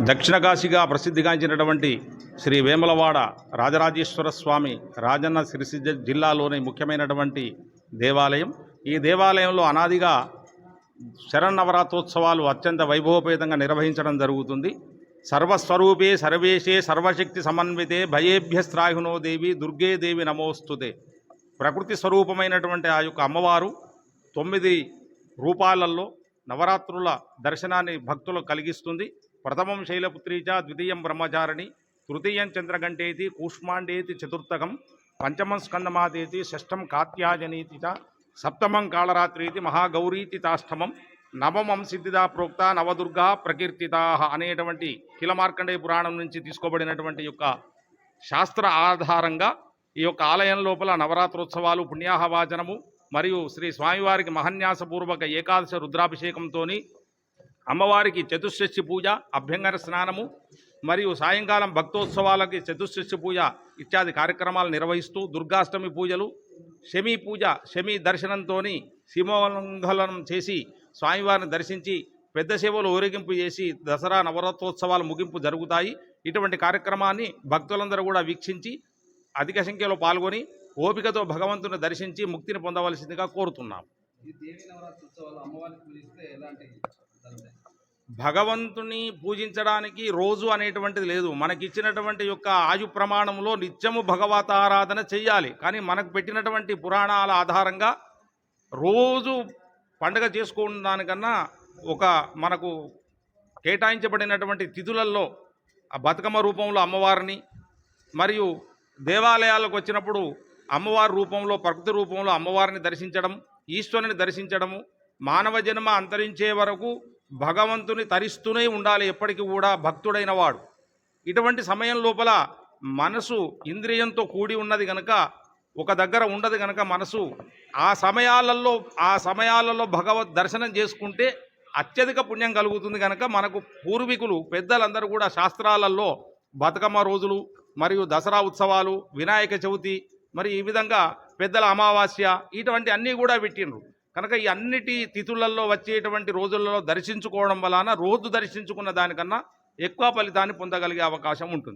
దక్షిణ కాశీగా ప్రసిద్ధిగాంచినటువంటి శ్రీ వేములవాడ రాజరాజేశ్వర స్వామి రాజన్న సిరిసిల్ల జిల్లాలోని ముఖ్యమైనటువంటి దేవాలయం. ఈ దేవాలయంలో అనాదిగా శరన్నవరాత్రోత్సవాలు అత్యంత వైభవపేతంగా నిర్వహించడం జరుగుతుంది. సర్వస్వరూపే సర్వేశే సర్వశక్తి సమన్వితే భయేభ్యస్త్రాహినో దేవి దుర్గే దేవి నమోస్తుతే. ప్రకృతి స్వరూపమైనటువంటి ఆ యొక్క అమ్మవారు తొమ్మిది రూపాలలో నవరాత్రుల దర్శనాన్ని భక్తులకు కలిగిస్తుంది. ప్రథమం శైలపుత్రీచ ద్వితీయం బ్రహ్మచారిణి తృతీయం చంద్రగంటేతి కూష్మాండేతి చతుర్థకం పంచమం స్కందమాదేతి షష్టం కాత్యాజనీతి చ సప్తమం కాళరాత్రీతి మహాగౌరీతి తాష్టమం నవమం సిద్ధిదా ప్రోక్త నవదుర్గా ప్రకీర్తితా అనేటువంటి కిలమార్కండేయ పురాణం నుంచి తీసుకోబడినటువంటి యొక్క శాస్త్ర ఆధారంగా ఈ యొక్క ఆలయం లోపల నవరాత్రోత్సవాలు పుణ్యాహవాచనము మరియు శ్రీ స్వామివారికి మహన్యాసపూర్వక ఏకాదశ రుద్రాభిషేకంతో అమ్మవారికి చతుర్షష్ఠి పూజ అభ్యంగన స్నానము మరియు సాయంకాలం భక్తోత్సవాలకి చతుర్షష్ఠి పూజ ఇత్యాది కార్యక్రమాలు నిర్వహిస్తూ దుర్గాష్టమి పూజలు శమీ పూజ శమీ దర్శనంతో సీమోల్లంఘనం చేసి స్వామివారిని దర్శించి పెద్ద సేవలు ఊరేగింపు చేసి దసరా నవరాత్రోత్సవాలు ముగింపు జరుగుతాయి. ఇటువంటి కార్యక్రమాన్ని భక్తులందరూ కూడా వీక్షించి అధిక సంఖ్యలో పాల్గొని ఓపికతో భగవంతుని దర్శించి ముక్తిని పొందవలసిందిగా కోరుతున్నాం. భగవంతుని పూజించడానికి రోజు అనేటువంటిది లేదు. మనకిచ్చినటువంటి యొక్క ఆయు ప్రమాణంలో నిత్యము భగవతారాధన చెయ్యాలి. కానీ మనకు పెట్టినటువంటి పురాణాల ఆధారంగా రోజు పండగ చేసుకున్న దానికన్నా ఒక మనకు కేటాయించబడినటువంటి తిథులలో ఆ బతుకమ్మ రూపంలో అమ్మవారిని మరియు దేవాలయాలకు వచ్చినప్పుడు అమ్మవారి రూపంలో ప్రకృతి రూపంలో అమ్మవారిని దర్శించడం ఈశ్వరుని దర్శించడము మానవ జన్మ అంతరించే వరకు భగవంతుని తరిస్తూనే ఉండాలి ఎప్పటికీ కూడా భక్తుడైన వాడు. ఇటువంటి సమయం లోపల మనసు ఇంద్రియంతో కూడి ఉన్నది గనక ఒక దగ్గర ఉండదు గనక మనసు ఆ సమయాలలో ఆ సమయాలలో భగవద్ దర్శనం చేసుకుంటే అత్యధిక పుణ్యం కలుగుతుంది కనుక మనకు పూర్వీకులు పెద్దలందరూ కూడా శాస్త్రాలలో బతుకమ్మ రోజులు మరియు దసరా ఉత్సవాలు వినాయక చవితి మరి ఈ విధంగా పెద్దల అమావాస్య ఇటువంటి అన్నీ కూడా పెట్టిండ్రు. కనుక ఈ అన్నిటి తిథులలో వచ్చేటువంటి రోజులలో దర్శించుకోవడం వలన రోజు దర్శించుకున్న దానికన్నా ఎక్కువ ఫలితాన్ని పొందగలిగే అవకాశం ఉంటుంది.